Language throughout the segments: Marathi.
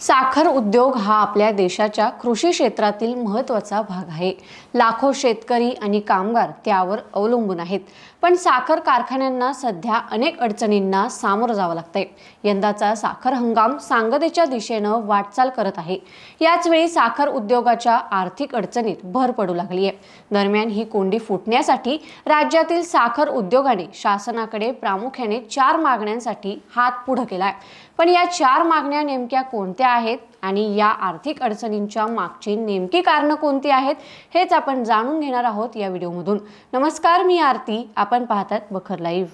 साखर उद्योग हा आपल्या देशाच्या कृषी क्षेत्रातील महत्त्वाचा भाग आहे. लाखो शेतकरी आणि कामगार त्यावर अवलंबून आहेत. पण साखर कारखान्यांना सध्या अनेक अडचणींना सामोरं जावं लागतंय. यंदाचा साखर हंगाम सांगतेच्या दिशेनं वाटचाल करत आहे. याचवेळी साखर उद्योगाच्या आर्थिक अडचणीत भर पडू लागली आहे दरम्यान ही कोंडी फुटण्यासाठी राज्यातील साखर उद्योगाने शासनाकडे प्रामुख्याने चार मागण्यांसाठी हात पुढं केलाय. पण या चार मागण्या नेमक्या कोणत्या आहेत आणि या आर्थिक अडचणींच्या मागची नेमकी कारणं कोणती आहेत हेच आपण जाणून घेणार आहोत या व्हिडिओमधून. नमस्कार मी आरती. आपण पाहतात बखर लाईव्ह.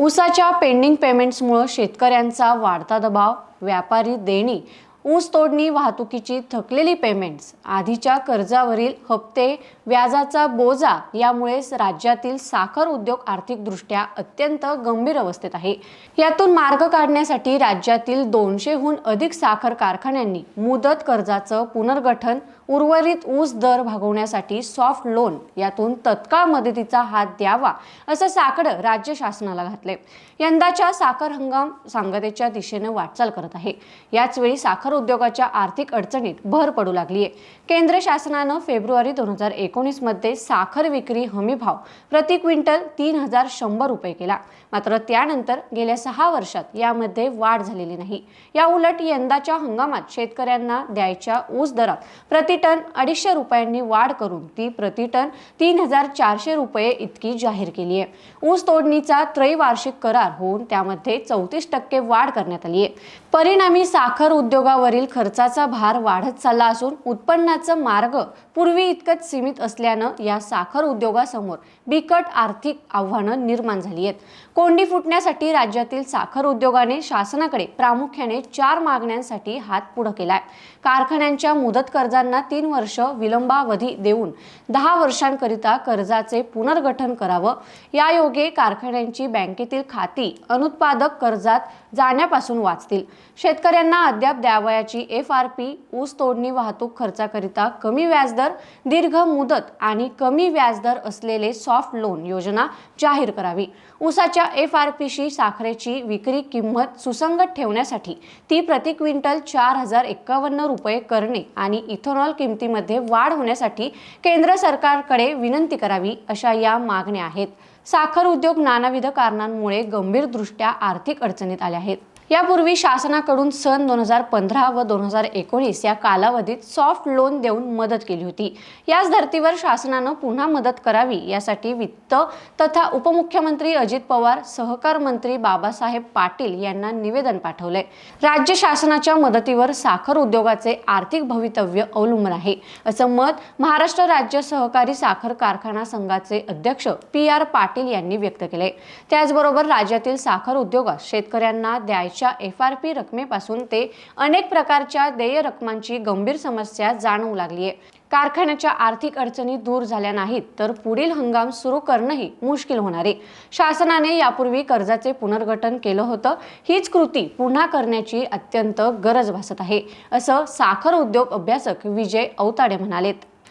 ऊसाच्या पेंडिंग पेमेंट्समुळं शेतकऱ्यांचा वाढता दबाव व्यापारी देणी ऊस तोडणी वाहतुकीची थकलेली पेमेंट्स आधीच्या कर्जावरील हप्ते व्याजाचा बोजा यामुळेच राज्यातील साखर उद्योग आर्थिकदृष्ट्या अत्यंत गंभीर अवस्थेत आहे. यातून मार्ग काढण्यासाठी राज्यातील दोनशेहून अधिक साखर कारखान्यांनी मुदत कर्जाचं पुनर्गठन उर्वरित ऊस दर भागवण्यासाठी सॉफ्ट लोन यातून तत्काळ मदतीचा हात द्यावा असं साकडं राज्य शासनाला घातले यंदाच्या साखर हंगाम सांगतेच्या दिशेनं वाटचाल करत आहे. याच वेळी साखर उद्योगाच्या आर्थिक अडचणीत भर पडू लागली आहे केंद्र शासनानं फेब्रुवारी दोन हजार एकोणीसमध्ये साखर विक्री हमी भाव प्रति क्विंटल तीन हजार शंभर रुपये केला. मात्र त्यानंतर गेल्या सहा वर्षात यामध्ये वाढ झालेली नाही. या उलट यंदाच्या हंगामात शेतकऱ्यांना द्यायच्या ऊस दरात प्रतिटन अडीचशे रुपयांनी वाढ करून ती प्रतिटन तीन हजार चारशे रुपये इतकी जाहीर केली आहे ऊस तोडणीचा त्रैवार्षिक करार होऊन त्यामध्ये चौतीस टक्के वाढ करण्यात आली आहे परिणामी साखर उद्योगावरील खर्चाचा भार वाढत चालला असून उत्पन्नाचं मार्ग पूर्वी इतकंच सीमित असल्यानं या साखर उद्योगासमोर बिकट आर्थिक आव्हानं निर्माण झाली आहेत कोंडी फुटण्यासाठी राज्यातील साखर उद्योगाने शासनाकडे प्रामुख्याने चार मागण्यांसाठी हात पुढं केलाय. कारखान्यांच्या मुदत कर्जांना तीन वर्ष विलंबावधी देऊन दहा वर्षांकरिता कर्जाचे पुनर्गठन करावं. यायोगे कारखान्यांची बँकेतील खाती अनुत्पादक कर्जात जाण्यापासून वाचतील. शेतकऱ्यांना अद्याप द्यावयाची एफ आर पी ऊस तोडणी वाहतूक खर्चाकरिता कमी व्याजदर दीर्घ मुदत आणि कमी व्याजदर असलेले सॉफ्ट लोन योजना जाहीर करावी. ऊसाच्या एफ आर पीशी साखरेची विक्री किंमत सुसंगत ठेवण्यासाठी ती प्रति क्विंटल चार हजार एक्कावन्न रुपये करणे आणि इथेनॉल किमतीमध्ये वाढ होण्यासाठी केंद्र सरकारकडे विनंती करावी अशा या मागण्या आहेत. साखर उद्योग नानाविध कारणांमुळे गंभीरदृष्ट्या आर्थिक अडचणीत आले आहेत. यापूर्वी शासनाकडून सन दोन हजार पंधरा व दोन हजार एकोणीस या कालावधीत सॉफ्ट लोन देऊन मदत केली होती. याच धर्तीवर शासनानं पुन्हा मदत करावी यासाठी वित्त तथा उपमुख्यमंत्री अजित पवार सहकार मंत्री बाबासाहेब पाटील यांना निवेदन पाठवले राज्य शासनाच्या मदतीवर साखर उद्योगाचे आर्थिक भवितव्य अवलंबून आहे असं मत महाराष्ट्र राज्य सहकारी साखर कारखाना संघाचे अध्यक्ष पी आर पाटील यांनी व्यक्त केले. त्याचबरोबर राज्यातील साखर उद्योगात शेतकऱ्यांना द्यायच्या एफ आर पी रकमेपासून ते अनेक प्रकारच्या देय रकमांची गंभीर समस्या जाणवू लागली आहे कारखान्याच्या आर्थिक अडचणी दूर झाल्या नाहीत तर पुढील हंगाम सुरू करणंही मुश्किल होणार आहे. शासनाने यापूर्वी कर्जाचे पुनर्गठन केलं होतं. हीच कृती पुन्हा करण्याची अत्यंत गरज भासत आहे असं साखर उद्योग अभ्यासक विजय औताडे म्हणालेत.